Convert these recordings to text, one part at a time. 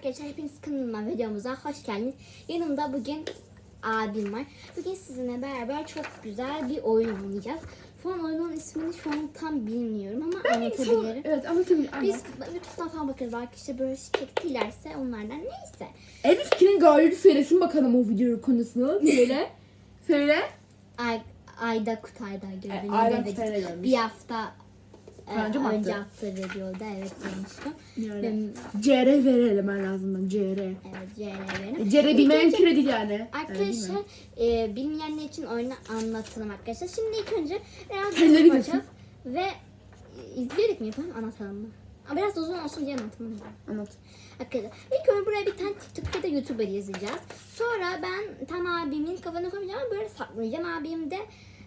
arkadaşlar hepiniz kanalıma videomuza hoş geldiniz. Yanımda bugün abim var. Bugün sizinle beraber çok güzel bir oyun oynayacağız. An oyunun ismini şu an tam bilmiyorum ama anlatabilirim. Evet anlatabilirim. Biz YouTube'dan falan bakarız arkadaşlar böyle çektilerse onlardan neyse. Elif Kirin gayri söylesin bakalım o video konusunu. Söyle. Söyle. Ay, Ayda Kutay'da gördüm. Ayda Kutay'da görmüş. Bir hafta e, Önce attı? attı videoda evet. Yani. Benim, CR verelim en azından CR. evet CR benim. CR bilmeyen kredi yani. Arkadaşlar e, bilmeyenler için oyunu anlatalım arkadaşlar. Şimdi ilk önce biraz Kendileri yapacağız ve izleyerek mi yapalım anlatalım mı? Biraz uzun olsun diye anlatmam lazım. Anlat. Arkadaşlar ilk önce buraya bir tane TikTok ya da YouTuber yazacağız. Sonra ben tam abimin kafana koymayacağım ama böyle saklayacağım. Abim de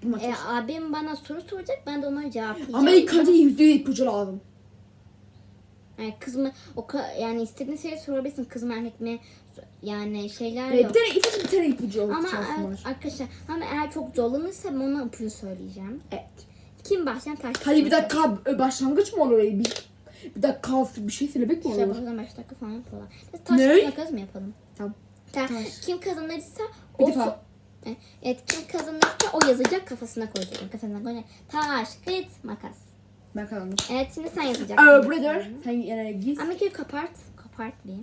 Maç e, abim bana soru soracak ben de onları cevaplayacağım. Ama ilk önce yüzde ipucu lazım. Yani kız mı o ka- yani istediğin şeyi sorabilirsin kız mı erkek mi yani şeyler yok. bir tane ipucu bir tane ipucu Ama şansım e, arkadaşlar ama eğer çok zorlanırsa ben ona ipucu söyleyeceğim. Evet. Kim başlayan taş. Hadi bir dakika e, başlangıç mı olur? Bir, bir dakika bir şey söylemek mi İşte olur? bakalım 5 dakika falan yapıyorlar. Biz taş Ne? makas mı yapalım? Tamam. Ta- Taş. Kim kazanırsa Bir o defa. so- E, Evet kim kazanırsa o yazacak kafasına koyacak. Kafasına koyacak. Taş, kıt, makas. Ben kazandım. Evet şimdi sen yazacaksın. Burada dur. Sen yani git. Ama ki kapart. Kapart bir.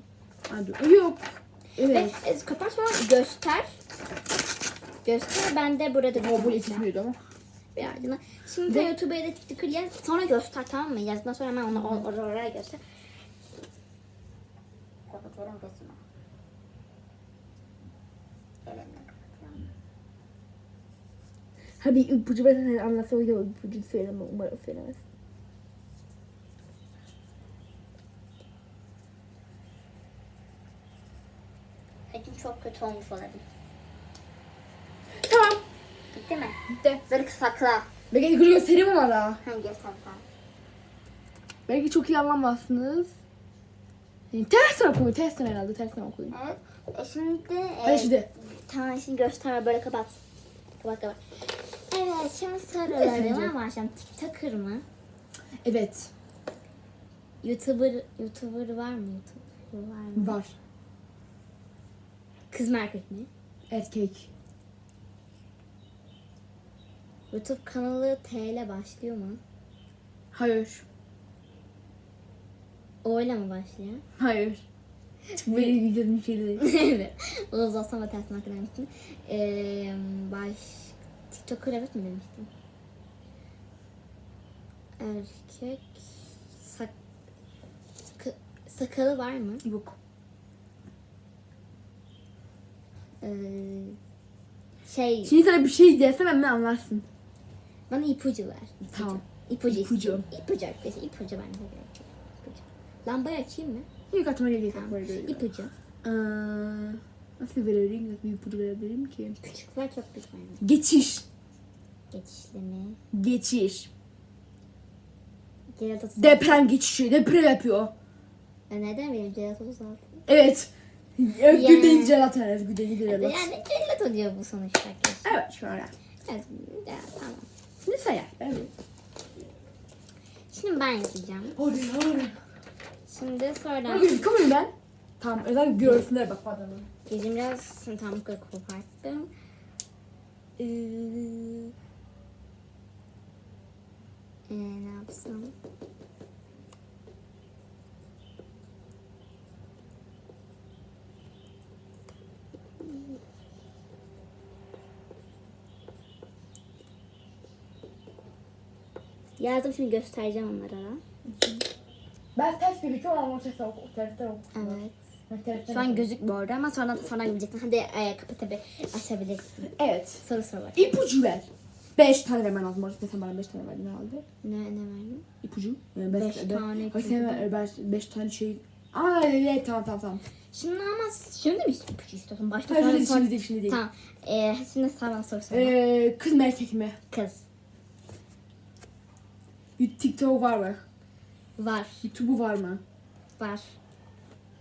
Hadi. Yok. Evet. Ve e, kapart sonra göster. Göster ben de burada O bu yetişmiyordu ama. Birazcık. Şimdi de YouTube'a ya da TikTok'a yaz. Sonra göster tamam mı? Yazdıktan sonra hemen onu or- or- oraya göster. Kapatıyorum Hadi ipucu versen anlatsa o yüzden ipucu söyleme umarım söylemez. Elim çok kötü olmuş olabilir. Tamam. Bitti mi? Bitti. Böyle sakla. Belki ipucu göstereyim ama da. Hangi sakla? Belki çok iyi anlamazsınız. Yani tersten okuyun, tersten herhalde, tersten okuyun. Evet. E şimdi... E, Hadi şimdi. Tamam şimdi gösterme böyle kapat. Kapat kapat. Evet şimdi sorularıma başlayalım. TikToker mı? Evet, YouTuber, YouTuber var mı? YouTuber var mı? var. Kız mı erkek mi? Erkek. YouTube kanalı T ile başlıyor mu? Hayır. O ile mi başlıyor? Hayır. Çok böyle videonun bir şey değil. evet. O da uzatma tersine hakkında demiştin. Ee, baş... TikToker evet mi demiştin? Erkek... Sak... Sakalı var mı? Yok. Ee, şey... Şimdi sana bir şey desem hemen anlarsın. Bana ipucu ver. İpucu. Tamam. İpucu. İpucu. istiyorum. İpucu arkadaşlar. İpucu bence gerekecek. İpucu. Lambayı açayım mı? İlk aklıma gelecek Tamam. İpucu. Ee, nasıl verebilirim? Nasıl bir ipucu verebilirim ki? Küçük var çok büyük var. Geçiş. Geçişli mi? Geçiş. Celat 36. Deprem geçişi. Deprem yapıyor. Ya neden benim Celat 36? Evet. Yani. Güdeni celat evet. Güdeni celat. Yani Celat oluyor bu sonuçta. Evet şöyle. Evet. Ya, tamam. Şimdi sayar. Evet. Şimdi ben yazacağım. Hadi hadi. Şimdi Hadi gözüküyor muyum ben? Tamam. Özel görsünler bak adamı. Gözüm biraz tam koparttım. Ee, ee, ne yapsam? Yazdım şimdi göstereceğim onlara. Ben ters ters oku. Tersten oku. Evet. Şu an gözükmüyor orada ama sonra sonra göreceksin. Hadi e, kapat tabi açabilirsin. Evet. Soru sor bak. İpucu ver. Beş tane vermen lazım. Orada sen bana beş tane verdin herhalde. Ne ne verdin? İpucu. Yani beş, tane Ay, ipucu. sen ver, beş, beş tane şey. Aa evet tamam tamam tamam. Şimdi ama şimdi mi ipucu istiyorsun? Başta Hayır sonra şimdi, sor. şimdi değil şimdi değil. Tamam. E, şimdi sen bana soru sor. Ee, kız mı erkek mi? Kız. TikTok var mı? Var. YouTube'u var mı? Var.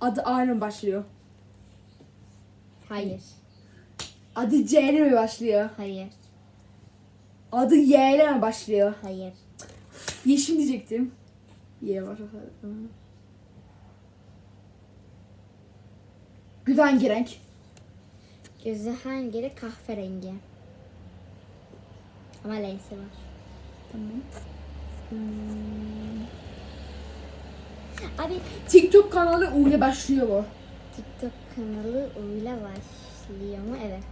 Adı A ile mi başlıyor? Hayır. Adı C ile mi başlıyor? Hayır. Adı Y ile mi başlıyor? Hayır. Yeşim diyecektim. Y var. Güzel hangi renk? Gözü hangi renk? Kahverengi. Ama lensi var. Tamam. Hmm. Abi TikTok kanalı U ile başlıyor bu. TikTok kanalı öyle başlıyor mu? Evet.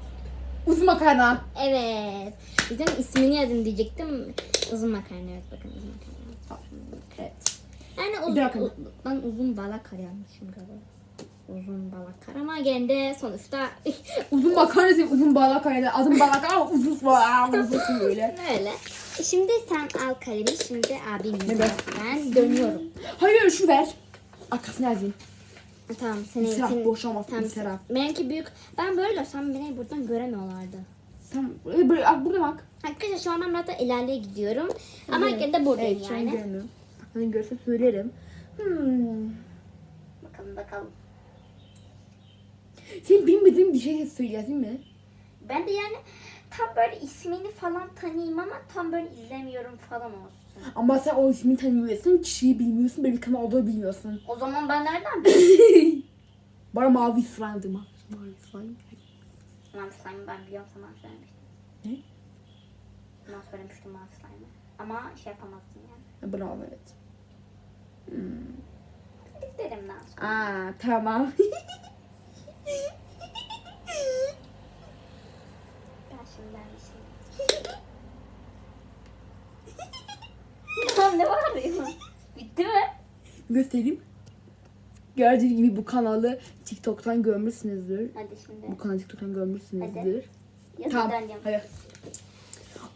Uzun makarna. Evet. Bizim ismini yazın diyecektim. Uzun makarna evet bakın uzun makarna. Evet. Yani uzun, ben uzun balakar yazmışım galiba. Uzun balakar ama gene sonuçta Uzun makarna değil, uzun balak yani. Adım balak ama uzun balak. Uzun böyle. öyle. Şimdi sen al kalemi şimdi abim Evet. ben dönüyorum. Hayır şu ver. Arkasını yazayım. Tamam senin Serap senin- boşamaz. Tamam, Serap. Benimki büyük. Ben böyle olsam beni buradan göremiyorlardı. Tamam. Ee, Böyle, bak burada bak. Arkadaşlar şu an ben burada ilerleye gidiyorum. Ama gene de buradayım evet, yani. görmüyorum. Hani görse söylerim. Hmm. Bakalım bakalım. Senin bilmediğin bir şey söyleyeceksin mi? Ben de yani tam böyle ismini falan tanıyayım ama tam böyle izlemiyorum falan olsun. Ama sen o ismini tanımıyorsun, kişiyi bilmiyorsun, belki kanal olduğunu bilmiyorsun. O zaman ben nereden bileyim? Bana mavi slime'dı mı? Mavi slime. Mavi slime'ı ben biliyorum sana söylemiştim. Ne? Ben söylemiştim mavi slime'ı. Ama şey yapamazdım yani. Bravo evet. Dediklerimden sonra. Aa tamam. Bir şey. Tamam ne bağırıyorsun? Bitti mi? Göstereyim. Gördüğünüz gibi bu kanalı TikTok'tan görmüşsünüzdür. Hadi şimdi. Bu kanalı TikTok'tan görmüşsünüzdür. Yazı Tamam. Hayır.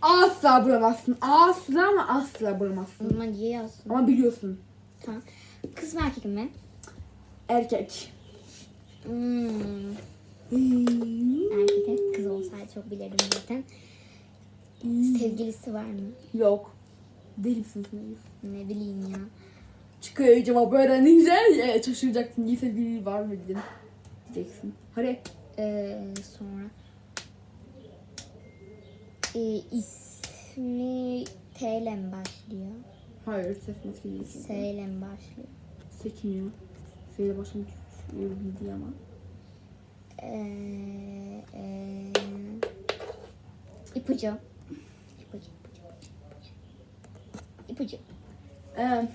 Asla bulamazsın. Asla ama asla bulamazsın. Ama niye yazsın? Ama biliyorsun. Tamam. Kız mı erkek mi? Erkek. Hmm. Erkek kız olsaydı çok bilirdim zaten. Sevgilisi var mı? Yok. Deli misin sen? Ne bileyim ya. Çıkıyor cevap öğrenince e, şaşıracaksın. İyi sevgili var mı dedim. Diyeceksin. Hadi. Ee, sonra ee, ismi T ile mi başlıyor? Hayır. Ses maskeli. S ile mi başlıyor? Sekmiyor. Şeyle başlamak diye ama. Ee, ipucu. İpucu, ipucu, ipucu. İpucu. Ee,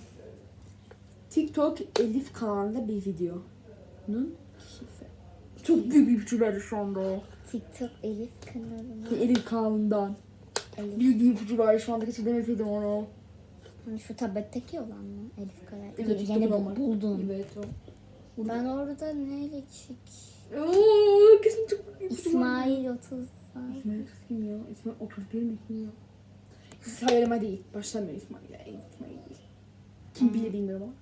TikTok Elif kanalında bir videonun kişisi. Çok büyük bir ipucu verdi şu anda. TikTok Elif kanalına. Elif kanalından. Elif. Büyük bir ipucu verdi şu anda kesin demeseydin onu. Hani Şu tabletteki olan mı? Elif Kara. Evet, Yeni buldum. Evet o. Ben orada neyle çık? Oo, kesin çok. İsmail 30. İsmail kim ya? İsmail 31 mi kim ya? Söyleme değil. Başlamıyor İsmail'e. İsmail değil. Kim bilir bilmiyorum ama.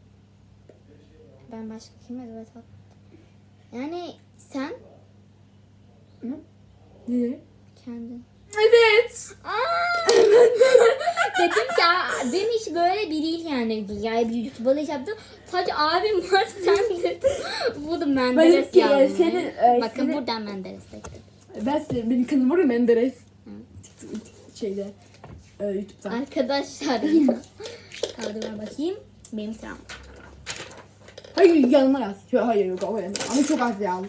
Ben başka kime evet Yani sen Hı? Ne? kendin. Evet. Dedim ki "Aa, benim hiç böyle biri değil yani. Yani bir YouTube'da iş yaptım. Sadece abim var sen dedin. Bu da Menderes Benimki, yazmış. senin, e, Bakın senin- buradan Menderes tekti. Ben size, benim kanalım var ya Menderes. Şeyde. E, YouTube'da. Arkadaşlar ver bakayım. Benim sıram. Hayır yanıma yaz. Hayır yok o yanıma. Ama çok az yaz.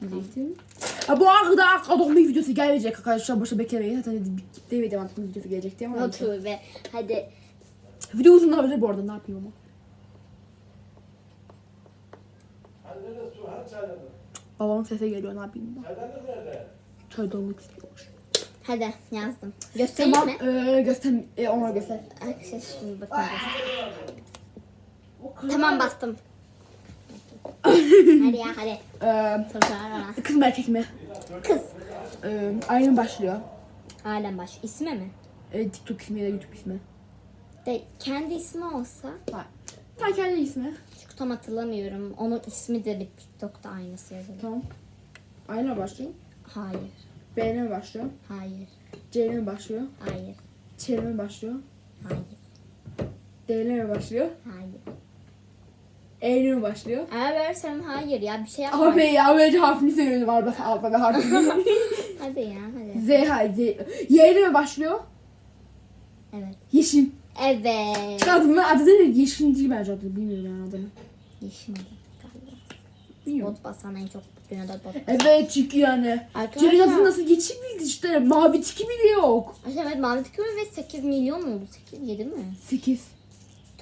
Diyecektim. Ha, bu arkada arkada bir videosu gelecek arkadaşlar. Boşa beklemeyin. Zaten gitti ve devam videosu gelecek diye ama. Otur ve hadi. Video uzun olabilir bu arada ne yapayım ama. Babamın sesi geliyor ne yapayım da. Çaydanlık nerede? Çaydanlık istiyormuş. Hadi yazdım. Göstereyim Tamam mi? e, göster. E, ona göster. Arkadaşlar şimdi bakın. Tamam bastım. hadi ya hadi. E, var. kız mı erkek mi? Kız. E, aynı başlıyor. Alem baş. İsmi mi? E, TikTok ismi ya da YouTube ismi. De kendi ismi olsa Var. Sen kendi ismi. çünkü tam hatırlamıyorum. Onun ismi de bir TikTok'ta aynısı yazılı. Tamam. Aynı başlıyor. Hayır. B'ne mi başlıyor? Hayır. C'ne mi başlıyor? Hayır. Ç'ne mi başlıyor? Hayır. D'ne mi başlıyor? Hayır. Mi başlıyor? Eğer versem hayır ya bir şey yapma. Abi ya önce harfini söylüyorum alfabe alfabe harfini. Hadi ya hadi. Z Z. Y'ne mi başlıyor? Evet. Yeşim. Evet. Adını adı da Yeşim değil bence adı bilmiyorum yani adını. Yeşim. Bilmiyorum. Bot basan en çok dünyada bot. Evet çünkü yani. Arkadaşlar- adı nasıl geçebildi işte. Mavi tiki bile yok. Evet mavi tıkıyor ve 8 milyon oldu. 8 7 mi? 8.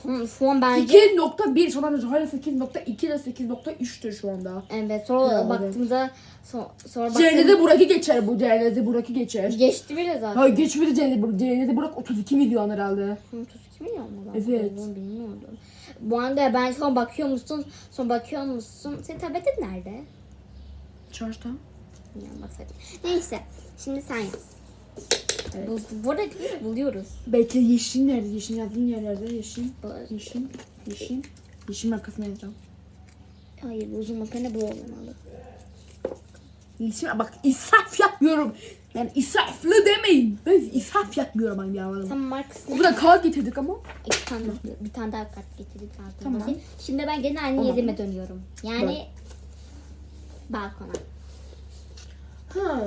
Tamam şu an bence 8.1 şu anda hala 8.2 ile 8.3'tür şu anda. Evet sonra Herhalde. baktığımda so- sonra baktığımda Burak'ı geçer bu. Ceren'de Burak'ı geçer. geçti bile zaten. Hayır geçmedi Ceren'de Burak. Ceren'de Burak 32 milyon herhalde. Hı, 32 milyon mu? Ben Evet. Bunu bilmiyordum. Bu anda ben sonra bakıyor musun? Sonra bakıyor musun? Senin tabletin nerede? Çarşıda. Bilmiyorum baksak. Neyse. Şimdi sen yaz. Evet. Bu, bu arada biz buluyoruz. Bekle yeşil nerede? Yeşil yazdığın yerlerde yeşil. Yeşil. Yeşil. Yeşil arkasına yazacağım. Hayır uzun makarna bu olmalı. Yeşil bak israf yapmıyorum. Yani israflı demeyin. Ben israf yapmıyorum hani bir anladım. Tam markasını Bu da kağıt getirdik ama. iki tane bir tane daha kart getirdik Tamam. tamam. Şimdi ben gene aynı Tamam. yerime dönüyorum. Yani balkona. Ha.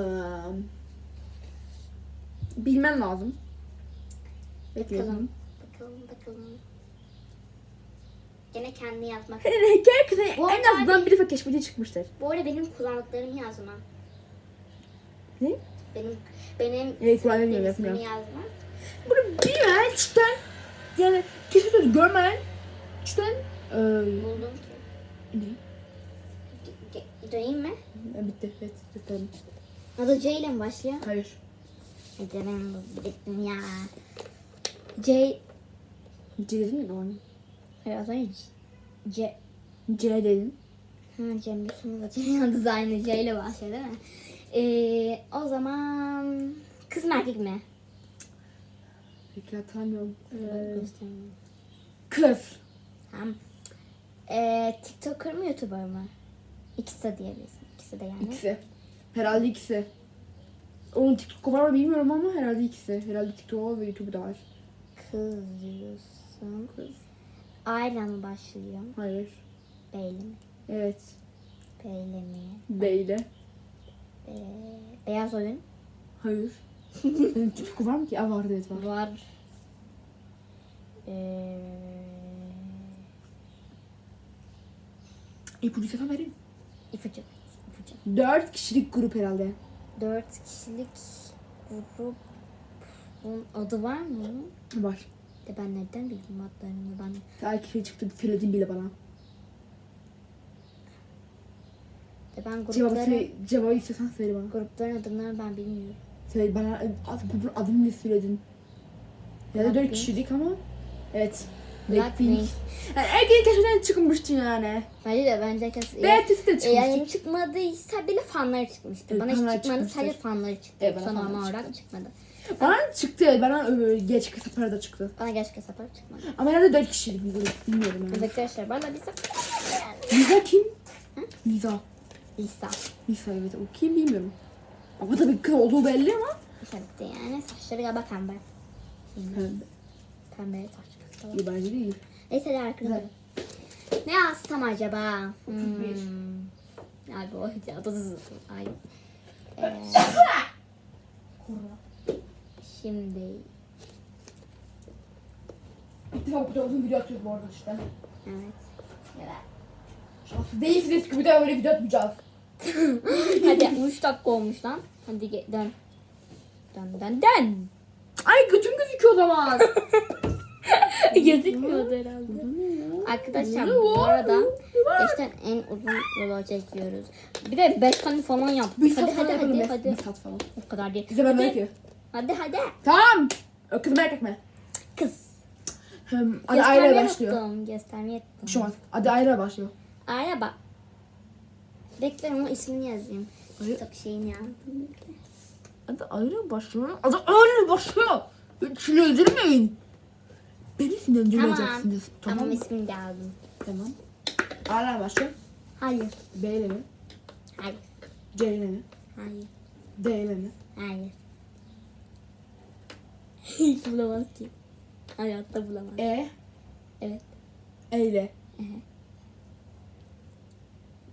Bilmem lazım. Bekliyorum. Bakalım. Bakalım bakalım. Gene kendi yazmak. Herkese Bu en arada- azından bir defa keşfete çıkmıştır. Bu arada benim kullandıklarımı yazma. Ne? Benim benim Evet, kullanıyorum, benim ismimi yazma. Bunu bilmeyen cidden yani keşfete görmeyen cidden e, Buldum ki. ne? Ge- ge- Döneyim mi? Bitti. Evet. Bitti. Adı C ile mi başlıyor? Hayır. Hadi ben bu bildim ya. C... Dedin mi doğru? Hayır az önce C... C dedin. Ha, bir sonu da Cem adı aynı C ile başlıyor değil mi? Ee, o zaman... Kız mı erkek mi? Peki hatırlamıyorum. Ee, kız. Tamam. Ee, TikToker mı YouTuber mı? İkisi de diyebilirsin. İkisi de yani. İkisi. Herhalde ikisi. Onun TikTok'u var mı bilmiyorum ama herhalde ikisi. Herhalde TikTok'u var ve YouTube'u da var. Kız diyorsun. Aile mı başlıyor? Hayır. Beyli mi? Evet. Beyli mi? Beyle. Ee, beyaz oyun. Hayır. TikTok'u var mı ki? Aa vardı evet var. Var. Ee, İpucu sefer vereyim. ipucu. İpucu. Dört kişilik grup herhalde. Dört kişilik grup. Bunun adı var mı? Var. De ben nereden bileyim adlarını ben. Takipçi çıktı söyledin bile bana. De ben Cevabı, grupların, söyle, cevabı istiyorsan söyle bana. grupların adını ben bilmiyorum. Söyle bana ad, grubun adını ne söyledin? Ya da dört kişilik ama. Evet. Blackpink. Yani erkeğin keşfeden çıkmıştı yani. Bence de bence herkes... Beatrice de E, çıkmıştı. yani çıkmadıysa bile fanları çıkmıştı. Evet, bana hiç çıkmadı çıkmıştır. sadece fanları çıktı. Evet, bana normal fanlar olarak çıkmadı. Bana çıktı evet. Bana öbür geç kısa para da çıktı. Bana gerçekten sapar çıkmadı. Ama herhalde dört kişilik bir grup. Bilmiyorum yani. Evet arkadaşlar bana sapar. Lisa kim? Lisa. Lisa. Lisa evet. O kim bilmiyorum. Ama tabii kız olduğu belli ama. Tabii yani saçları galiba pembe. Evet. pembe saç. Tamam. İyi bence değil. Neyse de arkadaşlar. Ne yazsam acaba? Hmm. Ay bu oyuncu Ay. Ee, şimdi İlk defa bu kadar uzun video atıyoruz bu arada işte. evet. Şansı değilsiniz ki bir daha böyle video atmayacağız. Hadi 3 dakika olmuş lan. Hadi dön. Dön dön dön. Ay götüm gözüküyor o zaman. Gözükmüyordu herhalde. Arkadaşlar bu arada gerçekten en uzun yolu çekiyoruz. Bir de 5 tane falan yaptık. Hadi hadi hadi hadi. Saat falan. O kadar değil. Bize ben hadi. hadi hadi. Tamam. Kız merak etme. Kız. Hem, adı Ayla başlıyor. yaptım. Gösterme yaptım. Bir şey olmaz. Adı Ayla başlıyor. Ayla bak. Bekle ama ismini yazayım. Ay- Çok şeyini yazdım. Adı Ayla başlıyor. Adı Ayla başlıyor. Şunu öldürmeyin. Beni sinirlendirmeyeceksiniz. Tamam. Tamam. İsmini de aldım. Tamam. Ayla başlıyor. Hayır. B ile mi? Hayır. C ile mi? Hayır. D ile mi? Hayır. Hiç bulamaz ki. Hayatta bulamaz. E. Evet. E ile. Ehe.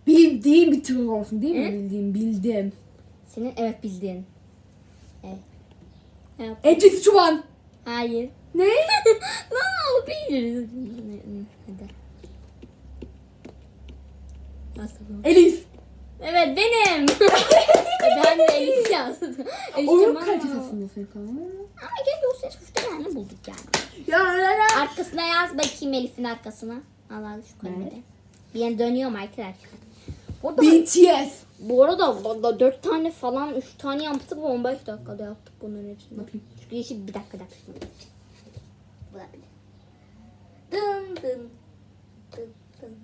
Bildiğim bir tür olsun değil mi? Hı? Bildiğim, bildim. Senin evet bildiğin. Evet. Evet. Ecesi Çoban. Hayır. Ne? Lan o biliriz. Hadi. Nasıl? Elif. Evet benim. ben de Elif yazdım. Elif Oyun Cemal kalitesi var. aslında senin kanalın. Ama gel o ses kuşta yani bulduk yani. Ya ya. Arkasına yaz bakayım Elif'in arkasına. Allah şu kalemde. Bir yana dönüyorum arkadaşlar. Burada, BTS. bu arada burada 4 tane falan 3 tane yaptık ve 15 dakikada yaptık bunların hepsini. Çünkü yeşil bir dakikada yaptık. Bu da bile. Dın dın. Dın dın.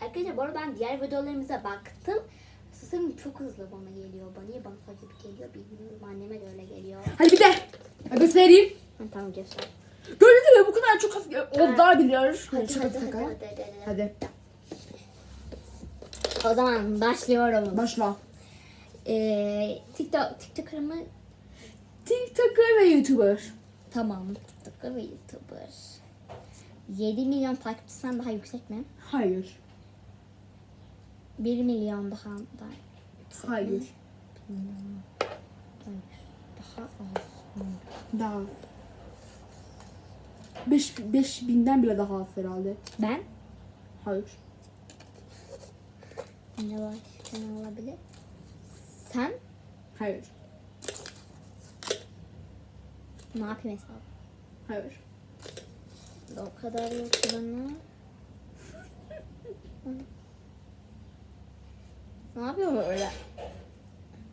Arkadaşlar bu arada ben diğer videolarımıza baktım. Sesim çok hızlı bana geliyor. Bana niye bana fark gibi geliyor bilmiyorum. Anneme de öyle geliyor. Hadi bir de. Hadi göstereyim. Ha, tamam göster. Gördün mü bu kadar çok hafif. Onlar biliyor. Hadi Hadi hadi hadi hadi hadi. hadi. O zaman başlıyorum. başla. Ee, TikTok, TikToker'ımı TikToker ve YouTuber. tamam. TikToker ve YouTuber. 7 milyon takipçisinden daha yüksek mi? Hayır. 1 milyon daha da Hayır. daha az. mı? Daha. 5 beş binden bile daha az herhalde. Ben? Hayır. Ne başka ne olabilir? Sen? Hayır. Ne yapayım hesabı? Hayır. O kadar yok bana. ne yapıyorum öyle?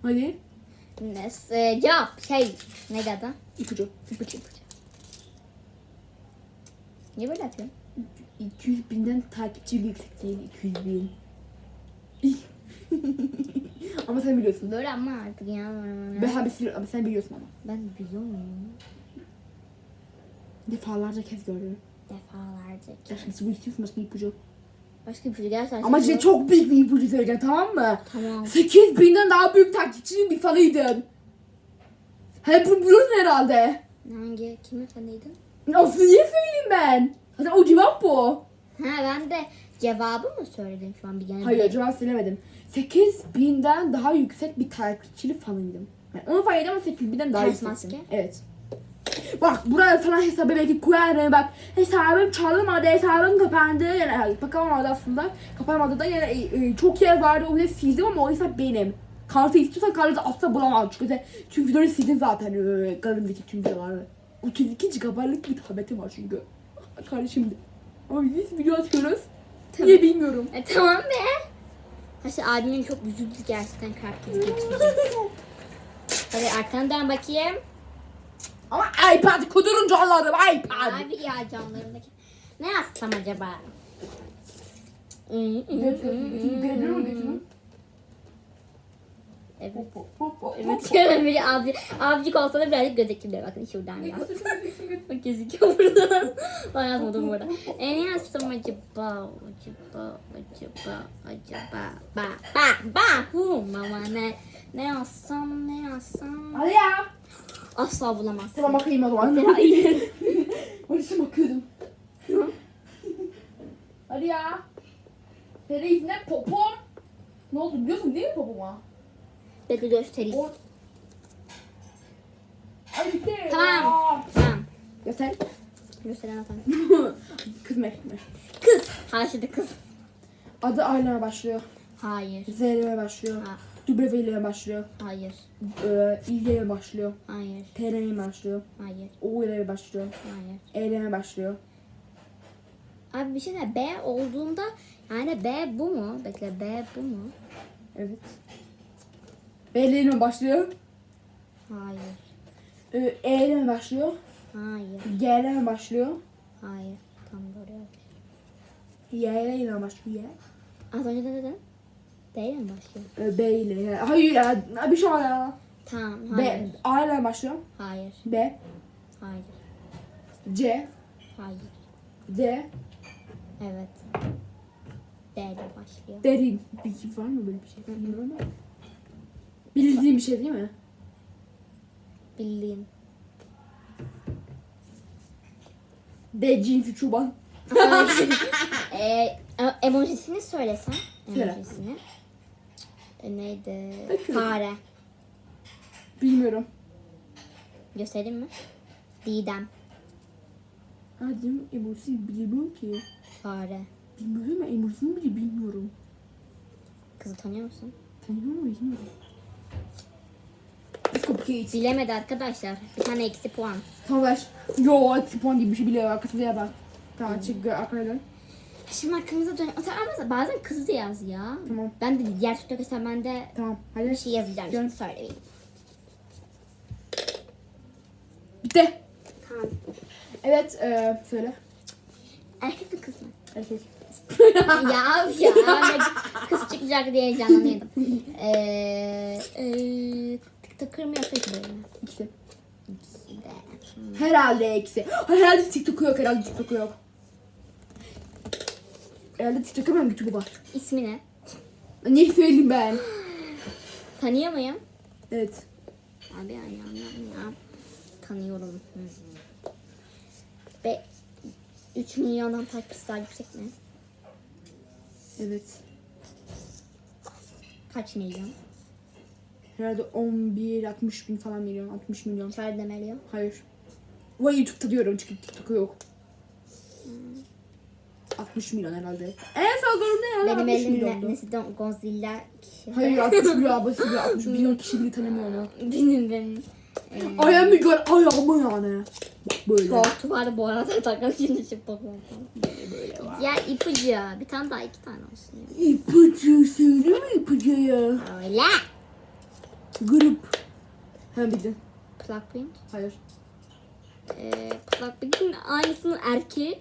Hadi. Neyse cevap şey ne dedi? İpucu. İpucu ipucu. Niye böyle yapıyorsun? 200 binden takipçi yüksek değil. 200 bin. ama sen biliyorsun. Böyle ama artık ya. Ben, ama, sen, biliyorsun ama. Ben biliyorum Defalarca kez gördüm. defalarca. Gerçekten bu istiyorsun başka ipucu. Başka ipucu gerçekten. Ama size çok büyük bir ipucu söyleyeceğim tamam mı? Tamam. 8 binden daha büyük takipçinin bir fanıydın. He bunu biliyorsun herhalde. Hangi? Kimin fanıydın? Nasıl niye söyleyeyim ben? Zaten o cevap bu. Ha ben de cevabı mı söyledim şu an bir yani? Hayır cevap söylemedim. 8 binden daha yüksek bir takipçili fanıydım. Yani onu fanıydım ama 8 binden daha Ters yüksektim. maske. Evet. Bak buraya falan hesabı belki koyarım bak. Hesabım çalınmadı hesabım kapandı. Yani hayır kapanmadı aslında. Kapanmadı da yani e, e, çok yer vardı onu hep sildim ama o hesap benim. Kartı istiyorsan kartı asla bulamam. Çünkü tüm videoları sildim zaten. E, karımdaki tüm videoları. 32 GB'lık bir tabletim var çünkü. Kardeşim. Ama biz video atıyoruz? Niye bilmiyorum. E, tamam be. Haşi abimin çok üzüldü gerçekten kalp krizi geçirdi. Hadi arkanı dön bakayım. Ama iPad kudurunca anlarım iPad Abi ya canlarımdaki. Ne yazsam acaba? Evet. Evet şöyle bir abi, abicik olsa da birazcık gözüküyor. Bakın şuradan ya. Bak gözüküyor buradan. Ben yazmadım bu arada. E ne yazsam acaba? Acaba, acaba, acaba. Ba, ba, ba. Hu mama ne? Ne yazsam, ne yazsam? Hadi ya. Asla bulamazsın. Tamam bakayım o zaman. Hayır. Barış'a bakıyordum. Hadi ya. Feriz ne popom? Ne oldu biliyorsun değil mi popoma? Bekle göstereyim. O... Ay bitti. Tamam. Tamam. Göster. Gösteren atan. Kız mı erkek mi? Kız. Haşide kız. Adı Ayla başlıyor. Hayır. Z ile başlıyor. Ha, W ile başlıyor. hayır. Ee, İ ile başlıyor. Hayır. T ile başlıyor. Hayır. O ile başlıyor. Hayır. E ile başlıyor. Abi bir şey de B olduğunda yani B bu mu? Bekle B bu mu? Evet. B ile mi başlıyor? Hayır. Ee, E ile mi başlıyor? Hayır. G ile mi başlıyor? Hayır. Tam doğru. Y ile mi başlıyor? Az önce ne dedin? D ile mi başlıyor? Ee, B ile. Hayır ya. Bir şey var ya. Tamam. B. Hayır. A ile başlıyor. Hayır. B. Hayır. C. Hayır. D. Evet. D ile başlıyor. Derin. Bilgi var mı böyle bir şey? Bilmiyorum ama. Bildiğim bir şey değil mi? Bildiğin. D cinsi çoban. e, e- emojisini söylesen. Söyle. Emojisini. E, neydi? Bakıyorum. Fare. Bilmiyorum. Göstereyim mi? Didem. Hadi emoji bilmiyorum ki. Fare. Bilmiyorum ama emojisini bile bilmiyorum. kızı tanıyor musun? Tanıyor muyum? Let's go Kate. Bilemedi arkadaşlar. Bir tane eksi puan. Tamam ver. Yo eksi puan gibi bir şey bile yok. Arkası diye bak. Tamam çık arkaya dön. Şimdi arkamıza dön. Ama bazen kızı da yaz ya. Tamam. Ben de diğer tutuk mesela ben de Tamam hadi. bir şey yazacağım. Dön. Şimdi söyleyin. Bitti. Tamam. Evet e, söyle. Erkek mi kız mı? Erkek. ya ya ne kız çıkacak diye heyecanlanıyordum. Eee eee TikToker mı yoksa YouTuber mı? İkisi. İkisi de. Herhalde ikisi. Herhalde TikTok'u yok. Herhalde TikTok'u yok. Herhalde TikTok'u ben YouTube'u var. İsmi ne? Niye söyleyeyim ben? Tanıyor muyum? Evet. Abi ya ya. Tanıyorum. Hı. Ve 3 milyondan takipçisi daha yüksek mi? Evet. Kaç milyon? Herhalde 11, 60 bin falan milyon. 60 milyon. Şöyle demeli. Hayır. Vay YouTube'da diyorum çünkü TikTok'u yok. 60 milyon herhalde. En durumda yani Benim 60 elimde milyondu. Nesiden Godzilla kişi. Hayır 60 milyon abası bile 60 milyon kişi bile tanımıyor onu. Benim benim. Ee, Ayağımı gör ayağımı yani. Böyle. Şortu var bu arada takın şimdi çıplak oldu. Böyle var. Ya ipucu. Bir tane daha iki tane olsun. ya. İpucu söyleme ipucu ya. Öyle. Grup. Ha bildin. Blackpink. Hayır. Ee, Blackpink'in aynısının erkeği.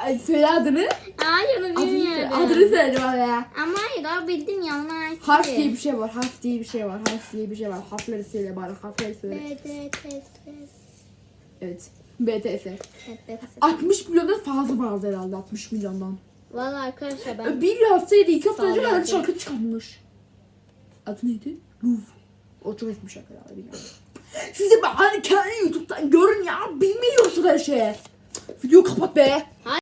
Ay, Söyle adını. Hayır onu bilmiyorum. Adını söyle bana. Ama hayır o bildim ya onun erkeği. Harf diye bir şey var. Harf diye bir şey var. Harf diye bir şey var. Harfleri söyle bana. Harfleri söyle. B, D, T, S. Evet. BTS. Evet, B, T, S. 60 milyondan fazla vardı herhalde 60 milyondan. Valla arkadaşlar ben Bir haftaydı iki hafta önce herhalde şarkı çıkarmış. Adı neydi? Louvre. O çok eski bir şarkı herhalde bilmiyorum. Siz de hani kendi YouTube'dan görün ya bilmiyorsun her şeyi. Video kapat be.